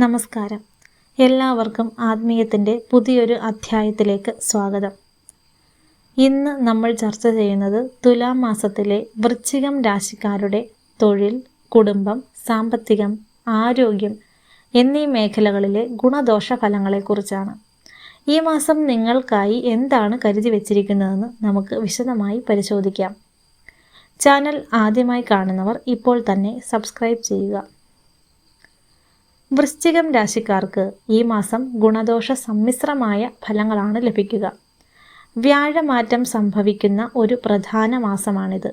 നമസ്കാരം. എല്ലാവർക്കും ആത്മീയത്തിന്റെ പുതിയൊരു അധ്യായത്തിലേക്ക് സ്വാഗതം. ഇന്ന് നമ്മൾ ചർച്ച ചെയ്യുന്നത് തുലാം മാസത്തിലെ വൃശ്ചികം രാശിക്കാരുടെ തൊഴിൽ കുടുംബം സാമ്പത്തികം ആരോഗ്യം എന്നീ മേഖലകളിലെ ഗുണദോഷ ഫലങ്ങളെക്കുറിച്ചാണ് ഈ മാസം നിങ്ങൾക്കായി എന്താണ് കരുതി വച്ചിരിക്കുന്നതെന്ന് നമുക്ക് വിശദമായി പരിശോധിക്കാം. ചാനൽ ആദ്യമായി കാണുന്നവർ ഇപ്പോൾ തന്നെ സബ്സ്ക്രൈബ് ചെയ്യുക. വൃശ്ചികം രാശിക്കാർക്ക് ഈ മാസം ഗുണദോഷ സമ്മിശ്രമായ ഫലങ്ങളാണ് ലഭിക്കുക. വ്യാഴമാറ്റം സംഭവിക്കുന്ന ഒരു പ്രധാന മാസമാണിത്.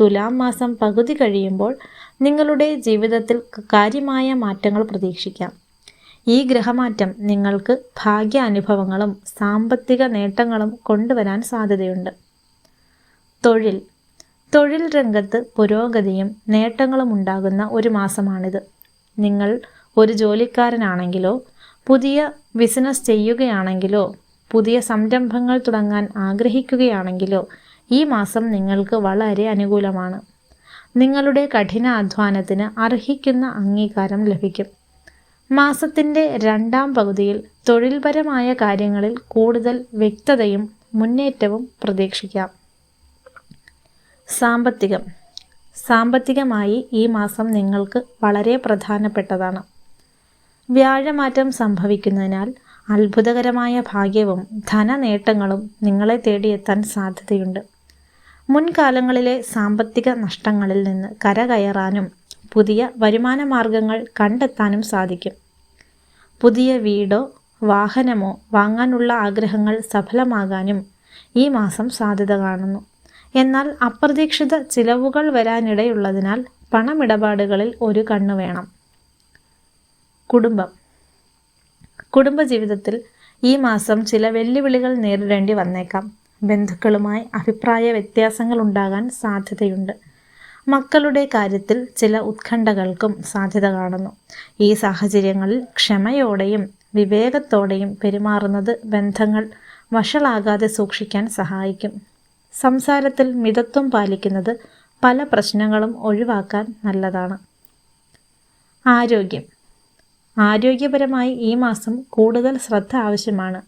തുലാം മാസം പകുതി കഴിയുമ്പോൾ നിങ്ങളുടെ ജീവിതത്തിൽ കാര്യമായ മാറ്റങ്ങൾ പ്രതീക്ഷിക്കാം. ഈ ഗ്രഹമാറ്റം നിങ്ങൾക്ക് ഭാഗ്യ അനുഭവങ്ങളും സാമ്പത്തിക നേട്ടങ്ങളും കൊണ്ടുവരാൻ സാധ്യതയുണ്ട്. തൊഴിൽ. തൊഴിൽ രംഗത്ത് പുരോഗതിയും നേട്ടങ്ങളും ഉണ്ടാകുന്ന ഒരു മാസമാണിത്. നിങ്ങൾ ഒരു ജോലിക്കാരനാണെങ്കിലോ പുതിയ ബിസിനസ് ചെയ്യുകയാണെങ്കിലോ പുതിയ സംരംഭങ്ങൾ തുടങ്ങാൻ ആഗ്രഹിക്കുകയാണെങ്കിലോ ഈ മാസം നിങ്ങൾക്ക് വളരെ അനുകൂലമാണ്. നിങ്ങളുടെ കഠിന അധ്വാനത്തിന് അർഹിക്കുന്ന അംഗീകാരം ലഭിക്കും. മാസത്തിന്റെ രണ്ടാം പകുതിയിൽ തൊഴിൽപരമായ കാര്യങ്ങളിൽ കൂടുതൽ വ്യക്തതയും മുന്നേറ്റവും പ്രതീക്ഷിക്കാം. സാമ്പത്തികം. സാമ്പത്തികമായി ഈ മാസം നിങ്ങൾക്ക് വളരെ പ്രധാനപ്പെട്ടതാണ്. വ്യാഴമാറ്റം സംഭവിക്കുന്നതിനാൽ അത്ഭുതകരമായ ഭാഗ്യവും ധനനേട്ടങ്ങളും നിങ്ങളെ തേടിയെത്താൻ സാധ്യതയുണ്ട്. മുൻകാലങ്ങളിലെ സാമ്പത്തിക നഷ്ടങ്ങളിൽ നിന്ന് കരകയറാനും പുതിയ വരുമാന മാർഗങ്ങൾ കണ്ടെത്താനും സാധിക്കും. പുതിയ വീടോ വാഹനമോ വാങ്ങാനുള്ള ആഗ്രഹങ്ങൾ സഫലമാകാനും ഈ മാസം സാധ്യത കാണുന്നു. എന്നാൽ അപ്രതീക്ഷിത ചിലവുകൾ വരാനിടയുള്ളതിനാൽ പണമിടപാടുകളിൽ ഒരു കണ്ണു വേണം. കുടുംബം. കുടുംബജീവിതത്തിൽ ഈ മാസം ചില വെല്ലുവിളികൾ നേരിടേണ്ടി വന്നേക്കാം. ബന്ധുക്കളുമായി അഭിപ്രായ വ്യത്യാസങ്ങൾ ഉണ്ടാകാൻ സാധ്യതയുണ്ട്. മക്കളുടെ കാര്യത്തിൽ ചില ഉത്കണ്ഠകൾക്കും സാധ്യത കാണുന്നു. ഈ സാഹചര്യങ്ങളിൽ ക്ഷമയോടെയും വിവേകത്തോടെയും പെരുമാറുന്നത് ബന്ധങ്ങൾ വഷളാകാതെ സൂക്ഷിക്കാൻ സഹായിക്കും. സംസാരത്തിൽ മിതത്വം പാലിക്കുന്നത് പല പ്രശ്നങ്ങളും ഒഴിവാക്കാൻ നല്ലതാണ്. ആരോഗ്യം. ആരോഗ്യപരമായി ഈ മാസം കൂടുതൽ ശ്രദ്ധ ആവശ്യമാണ്.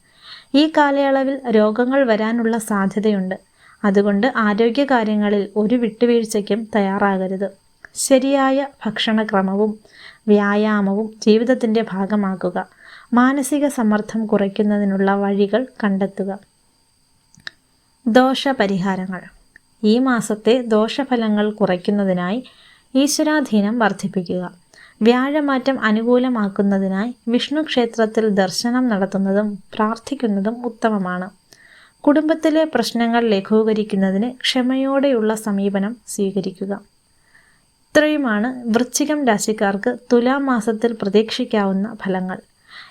ഈ കാലയളവിൽ രോഗങ്ങൾ വരാനുള്ള സാധ്യതയുണ്ട്. അതുകൊണ്ട് ആരോഗ്യകാര്യങ്ങളിൽ ഒരു വിട്ടുവീഴ്ചയ്ക്കും തയ്യാറാകരുത്. ശരിയായ ഭക്ഷണക്രമവും വ്യായാമവും ജീവിതത്തിന്റെ ഭാഗമാക്കുക. മാനസിക സമ്മർദ്ദം കുറയ്ക്കുന്നതിനുള്ള വഴികൾ കണ്ടെത്തുക. ദോഷപരിഹാരങ്ങൾ. ഈ മാസത്തെ ദോഷഫലങ്ങൾ കുറയ്ക്കുന്നതിനായി ഈശ്വരാധീനം വർദ്ധിപ്പിക്കുക. വ്യാഴമാറ്റം അനുകൂലമാക്കുന്നതിനായി വിഷ്ണു ക്ഷേത്രത്തിൽ ദർശനം നടത്തുന്നതും പ്രാർത്ഥിക്കുന്നതും ഉത്തമമാണ്. കുടുംബത്തിലെ പ്രശ്നങ്ങൾ ലഘൂകരിക്കുന്നതിന് ക്ഷമയോടെയുള്ള സമീപനം സ്വീകരിക്കുക. ഇത്രയുമാണ് വൃശ്ചികം രാശിക്കാർക്ക് തുലാം മാസത്തിൽ പ്രതീക്ഷിക്കാവുന്ന ഫലങ്ങൾ.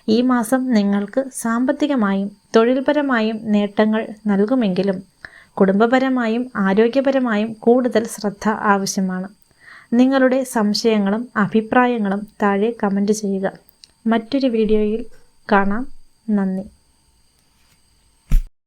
ഈ മാസം നിങ്ങൾക്ക് സാമ്പത്തികമായും തൊഴിൽപരമായും നേട്ടങ്ങൾ നൽകുമെങ്കിലും കുടുംബപരമായും ആരോഗ്യപരമായും കൂടുതൽ ശ്രദ്ധ ആവശ്യമാണ്. നിങ്ങളുടെ സംശയങ്ങളും അഭിപ്രായങ്ങളും താഴെ കമന്റ് ചെയ്യുക. മറ്റൊരു വീഡിയോയിൽ കാണാം. നന്ദി.